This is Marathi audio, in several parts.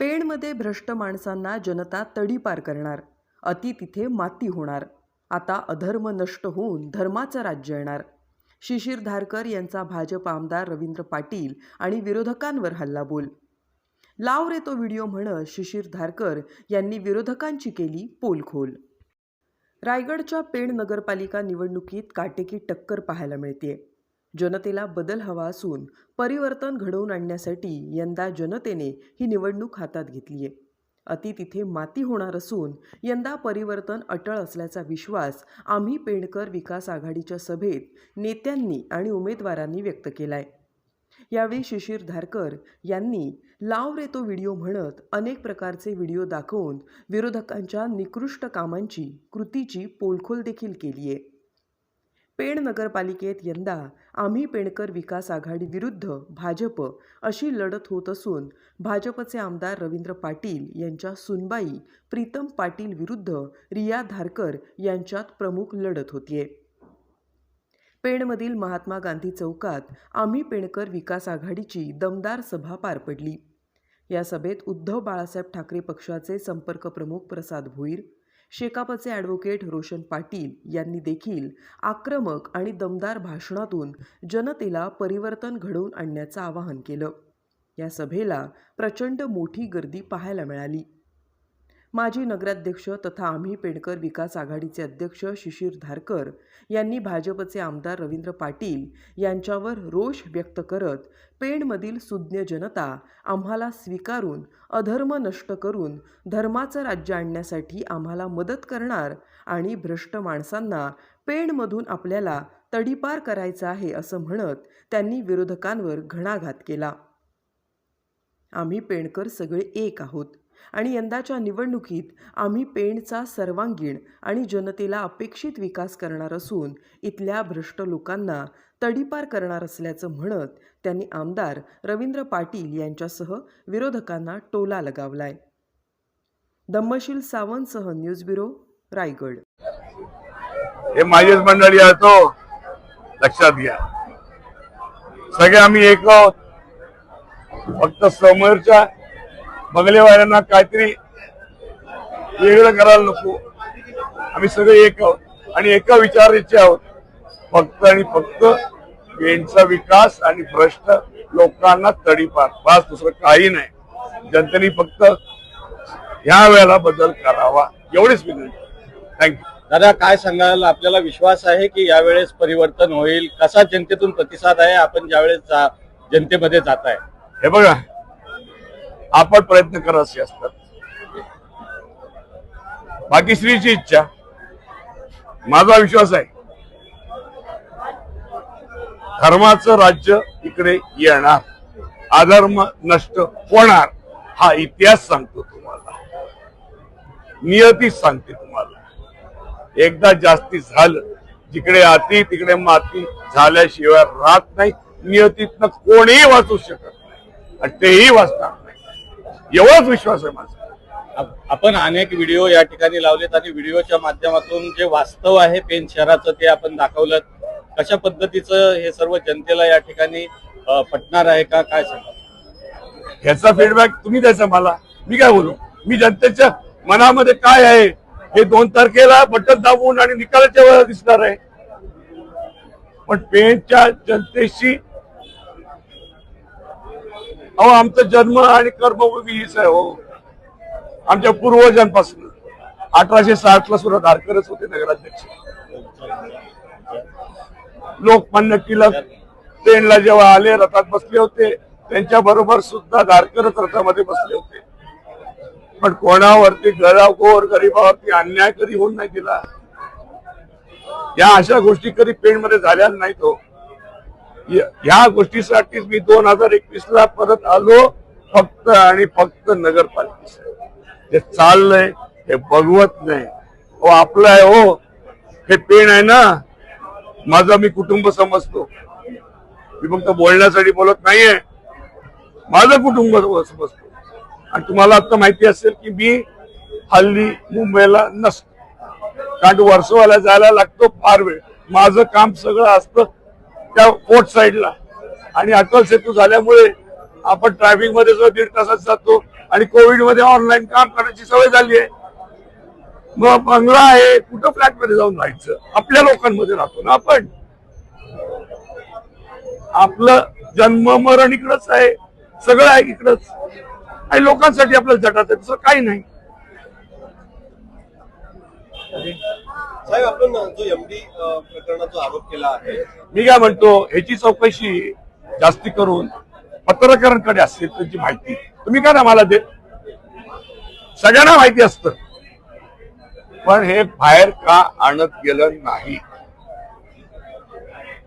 पेणमध्ये भ्रष्ट माणसांना जनता तडीपार करणार. अति तिथे माती होणार. आता अधर्म नष्ट होऊन धर्माचं राज्य येणार. शिशिर धारकर यांचा भाजप आमदार रवींद्र पाटील आणि विरोधकांवर हल्लाबोल. लाव रे तो व्हिडिओ म्हणत शिशिर धारकर यांनी विरोधकांची केली पोलखोल. रायगडच्या पेण नगरपालिका निवडणुकीत काटेकी टक्कर पाहायला मिळते जनतेला बदल हवा असून परिवर्तन घडवून आणण्यासाठी यंदा जनतेने ही निवडणूक हातात घेतली आहे. अति तिथे माती होणार असून यंदा परिवर्तन अटळ असल्याचा विश्वास आम्ही पेणकर विकास आघाडीच्या सभेत नेत्यांनी आणि उमेदवारांनी व्यक्त केलाय. यावेळी शिशिर धारकर यांनी लाव रे तो व्हिडिओ म्हणत अनेक प्रकारचे व्हिडिओ दाखवून विरोधकांच्या निकृष्ट कामांची कृतीची पोलखोल देखील केली आहे पेण नगरपालिकेत यंदा आम्ही पेणकर विकास आघाडी विरुद्ध भाजप अशी लढत होत असून भाजपचे आमदार रवींद्र पाटील यांच्या सुनबाई प्रीतम पाटील विरुद्ध रिया धारकर यांच्यात प्रमुख लढत होतीये. पेणमधील महात्मा गांधी चौकात आम्ही पेणकर विकास आघाडीची दमदार सभा पार पडली. या सभेत उद्धव बाळासाहेब ठाकरे पक्षाचे संपर्क प्रमुख प्रसाद भोईर शेकापचे ॲडव्होकेट रोशन पाटील यांनी देखील आक्रमक आणि दमदार भाषणातून जनतेला परिवर्तन घडवून आणण्याचं आवाहन केलं. या सभेला प्रचंड मोठी गर्दी पाहायला मिळाली. माजी नगराध्यक्ष तथा आम्ही पेणकर विकास आघाडीचे अध्यक्ष शिशिर धारकर यांनी भाजपचे आमदार रवींद्र पाटील यांच्यावर रोष व्यक्त करत पेणमधील सुज्ञ जनता आम्हाला स्वीकारून अधर्म नष्ट करून धर्माचं राज्य आणण्यासाठी आम्हाला मदत करणार आणि भ्रष्ट माणसांना पेणमधून आपल्याला तडीपार करायचं आहे असं म्हणत त्यांनी विरोधकांवर घणाघात केला. आम्ही पेणकर सगळे एक आहोत. आणि यंदाच्या निवडणुकीत आम्ही पेणचा सर्वांगीण आणि जनतेला अपेक्षित विकास करणार असून इथल्या भ्रष्ट लोकांना तडीपार करणार असल्याचं म्हणत त्यांनी आमदार रवींद्र पाटील यांच्यासह विरोधकांना टोला लगावलाय. दम्मशील सावंतसह न्यूज ब्युरो रायगड. हे माझेच मंडळी असो लक्षात घ्या. सगळे आम्ही एक आहोत. फक्त समोरच्या बंगलेवाल्यांना काहीतरी वेगळं करायला नको आम्ही सगळे एक आहोत आणि एका विचाराचे आहोत फक्त आणि फक्त यांचा विकास आणि भ्रष्ट लोकांना तडीपार बस दुसरं काही नाही जनतेने फक्त ह्या वेळेला बदल करावा एवढीच विनंती थँक्यू दादा काय सांगाल? आपल्याला विश्वास आहे की यावेळेस परिवर्तन होईल? कसा जनतेतून प्रतिसाद आहे? आपण ज्यावेळेस जनतेमध्ये जात आहे? हे बघा आपण प्रयत्न करत असे असतात. बाकी श्रीची इच्छा. माझा विश्वास आहे. धर्माचं राज्य इकडे येणार. अधर्म नष्ट होणार. हा इतिहास सांगतो तुम्हाला. नियती सांगते तुम्हाला. एकदा जास्ती झालं जिकडे आती तिकडे माती झाल्याशिवाय राहत नाही. नियतीतनं कोणीही वाचू शकत नाही. आणि तेही वाचणार एवढाच विश्वास आहे माझा. आप- आपण अनेक व्हिडिओ या ठिकाणी लावलेत आणि व्हिडिओच्या माध्यमातून जे वास्तव आहे पेन शहराचं ते आपण दाखवलं. कशा पद्धतीचं हे सर्व जनतेला या ठिकाणी पटणार आहे का? काय सांगा ह्याचा फीडबॅक तुम्ही द्यायचा मला. मी काय बोलू? मी जनतेच्या मनामध्ये काय आहे? हे दोन तारखेला बटन दाबवून आणि निकालाच्या वेळेला दिसणार आहे. पण पेनच्या जनतेशी अहो आमचा जन्म आणि कर्मभूमी हीच आहे हो. आमच्या पूर्वजांपासून. अठराशे साठ ला सुद्धा धारकरच होते नगराध्यक्ष. लोकमान्य टिळक ट्रेनला जेव्हा आले रथात बसले होते त्यांच्या बरोबर सुद्धा धारकरच रथामध्ये बसले होते. पण कोणावरती गळागोर गरिबावरती अन्याय कधी होऊन नाही दिला या अशा गोष्टी कधी पेणमध्ये झाल्या नाहीत हो. ह्या गोष्टीसाठीच मी दोन हजार एकवीस ला परत आलो फक्त आणि फक्त नगरपालिकेसाठी ते चाललंय हे बघवत नाही. हो आपलं आहे हो. हे पेण आहे ना माझं मी कुटुंब समजतो. मी फक्त बोलण्यासाठी बोलत नाहीये. माझं कुटुंब समजतो. आणि तुम्हाला आता माहिती असेल की मी हल्ली मुंबईला नसतो. कारण वर्सोवाला जायला लागतो फार वेळ. माझं काम सगळं असतं त्या पोर्ट साईडला आणि अटल सेतू झाल्यामुळे आपण ट्रॅफिकमध्ये सुद्धा दीड तासात जातो. आणि कोविडमध्ये ऑनलाईन काम करण्याची सवय झाली आहे. मग बंगला आहे कुठं फ्लॅटमध्ये जाऊन राहायचं? आपल्या लोकांमध्ये राहतो ना आपण. आपलं जन्म मरण इकडच आहे. सगळं आहे इकडच. आणि लोकांसाठी आपल्याला जटाचं काही नाही. साहेब आपण जो एमडी प्रकरणाचा आरोप केला आहे मी काय म्हणतो ह्याची चौकशी जास्ती करून पत्रकारांकडे असेल त्याची माहिती. तुम्ही काय ना मला देत सगळ्यांना माहिती असतं. पण हे बाहेर का आणत गेलं नाही?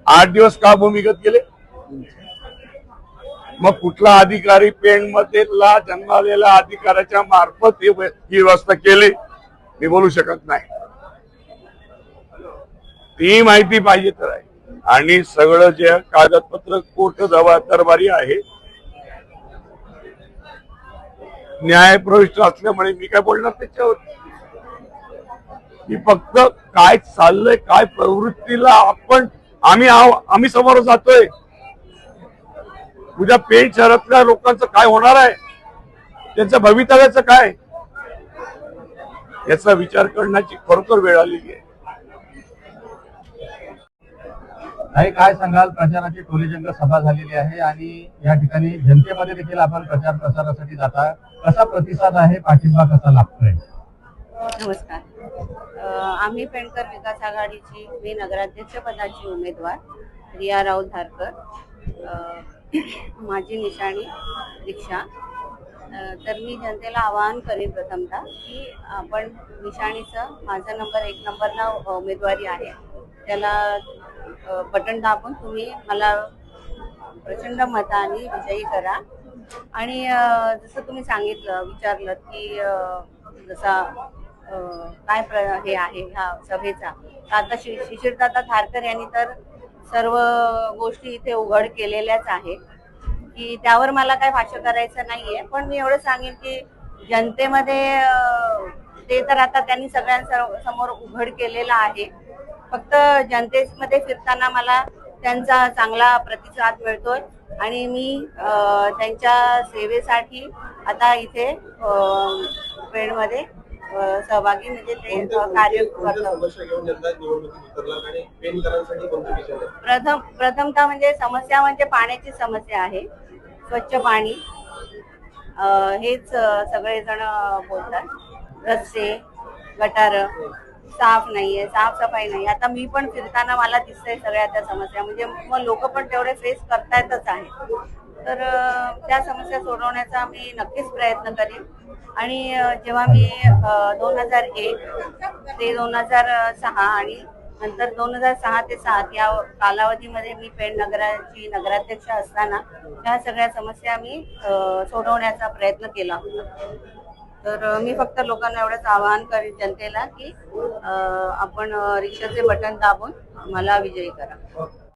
आठ दिवस का भूमिगत गेले? मग कुठला अधिकारी पेण मधला जन्मालेल्या अधिकाऱ्याच्या मार्फत व्य- ही व्यवस्था केली? मी बोलू शकत नाही. ती माहिती पाहिजे तर आहे. आणि सगळं जे कागदपत्र कोर्ट दवा दरबारी आहे न्याय प्रविष्ट असल्यामुळे मी काय बोलणार त्याच्यावर? मी फक्त काय चाललंय काय प्रवृत्तीला आपण आम्ही आहो आम्ही समोर जातोय. उद्या पेण शहरातल्या लोकांचं काय होणार आहे? त्यांचं भवितव्याचं काय? याचा विचार करण्याची खरोखर वेळ आलेली आहे. काही काय सांगाल? प्रचाराची टोलीजंग सभा झालेली आहे आणि या ठिकाणी जनतेमध्ये देखील आपण प्रचार प्रसारासाठी जाता. कसा प्रतिसाद आहे? पाठिंबा कसा लागतोय नमस्कार. आम्ही पेणकर विकास आघाडीची मी नगराध्यक्ष पदाची उमेदवार रिया राऊत धारकर. माझी निशाणी रिक्षा तर मी जनतेला आवाहन करेन प्रथमतः की आपण निशाणीचं माझा नंबर एक नंबरला उमेदवारी आहे. त्याला बटन दाबून तुम्ही मला प्रचंड मताने विजयी करा. आणि जसं तुम्ही सांगितलं विचारलं की जसा काय प्र हे आहे ह्या सभेचा. तर आता शि शिशिरदादा धारकर यांनी तर सर्व गोष्टी इथे उघड केलेल्याच आहेत. की त्यावर मला काय भाष्य करायचं नाहीये. पण मी एवढं सांगेन की जनतेमध्ये ते तर आता त्यांनी सगळ्यांसमोर उघड केलेलं आहे. फक्त जनतेमध्ये फिरताना मला त्यांचा चांगला प्रतिसाद मिळतोय आणि मी त्यांच्या सेवेसाठी आता इथे अ, सहभागी म्हणजे ते कार्य? प्रथम प्रथमतः म्हणजे समस्या म्हणजे पाण्याची समस्या आहे स्वच्छ पाणी. हेच सगळेजण बोलतात. रस्ते गटार साफ नाहीये साफसफाई नाही आता मी पण फिरताना मला दिसतंय सगळ्या त्या समस्या. म्हणजे मग लोक पण तेवढे फेस करतायतच आहे तर त्या समस्या सोडवण्याचा मी नक्कीच प्रयत्न करेन. आणि जेव्हा मी दोन हजार एक ते दोन हजार सहा आणि नंतर दोन हजार सहा ते सात या कालावधीमध्ये मी पेण नगराची नगराध्यक्ष असताना ह्या सगळ्या समस्या मी सोडवण्याचा प्रयत्न केला होता. तर मी फक्त लोकांना एवढंच आवाहन करेन जनतेला की आपण रिक्षाचे बटन दाबून मला विजयी करा.